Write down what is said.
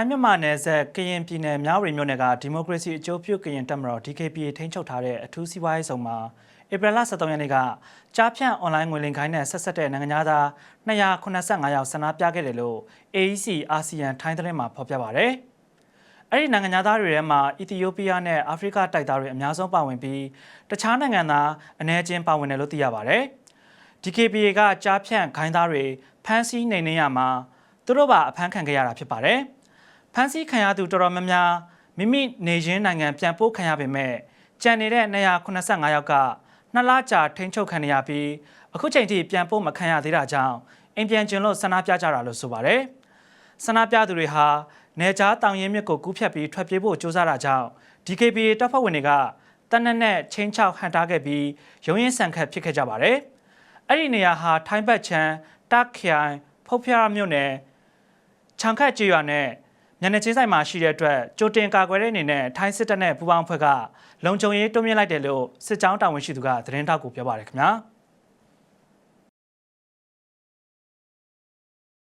ထိုင်းမြန်မာနယ်စပ်ကရင်ပြည်နယ်မြဝတီမြို့နယ်ကဒီမိုကရေစီအကျိုးပြုကရင်တပ်မတော် DKPA ထိန်းချုပ်ထားတဲ့အထူးစီးပွားရေးဆောင်မှာဧပြီလ23ရက်နေ့ကကြားဖြန့်အွန်လိုင်းငွေလိမ်ခိုင်းတဲ့ဆက်ဆက်တဲ့နိုင်ငံသား285ယောက်ဆန္ဒပြခဲ့တယ်လို့ AEC အာဆီယံထိုင်းသတင်းမှာဖော်ပြပါဗျ။အဲ့ဒီနိုင်ငံသားတွေထဲမှာအီသီယိုးပီးယားနဲ့အာဖရိကတိုက်သားတွေအများဆုံးပါဝင်ပြီးတခြားနိုင်ငံသားအနည်းချင်းပါဝင်တယ်လို့သိရပါဗျ။ DKPA ကကြားဖြန့်ခိုင်းသားတွေဖမ်းဆီးနေနေရမှာသူတို့ပါအဖမ်းခံခဲ့ရတာဖြစ်ပါတယ်။ ဖမ်းဆီးခံရသူတော်တော်များများမိမိနေရင်းနိုင်ငံပြန်ပို့ခံရပေမဲ့ကြံနေတဲ့285ယောက်ကနှစ်လကြာထိန်းချုပ်ခံရပြီးအခုချိန်ထိပြန်ပို့မခံရသေးတာကြောင့်အိမ်ပြန်ကျင်လို့ဆန္ဒပြကြတာလို့ဆိုပါတယ်။ဆန္ဒပြသူတွေဟာနေကြားတောင်ရင်မြစ်ကိုကူးဖြတ်ပြီးထွက်ပြေးဖို့ကြိုးစားတာကြောင့် DKPA တပ်ဖွဲ့ဝင်တွေကတနက်နဲ့ချင်းချောက်ဟန်တားခဲ့ပြီးရုံးရင်ဆန်ခတ်ဖြစ်ခဲ့ကြပါတယ်။အဲ့ဒီနေရာဟာထိုင်းဘက်ချမ်းတက်ခိုင်ဖုတ်ဖျားမြို့နယ်ခြံခတ်ကျေးရွာနဲ့ ညနေချင်းဆိုင်မှာရှိတဲ့အတွက်ကြိုတင်ကာကွယ်တဲ့အနေနဲ့ထိုင်းစစ်တပ်နဲ့ပူးပေါင်းအဖွဲ့ကလုံခြုံရေးတွန်းမြင့်လိုက်တယ်လို့စစ်ကြောင်းတာဝန်ရှိသူကသတင်းထောက်ကိုပြောပါတယ်ခင်ဗျာ။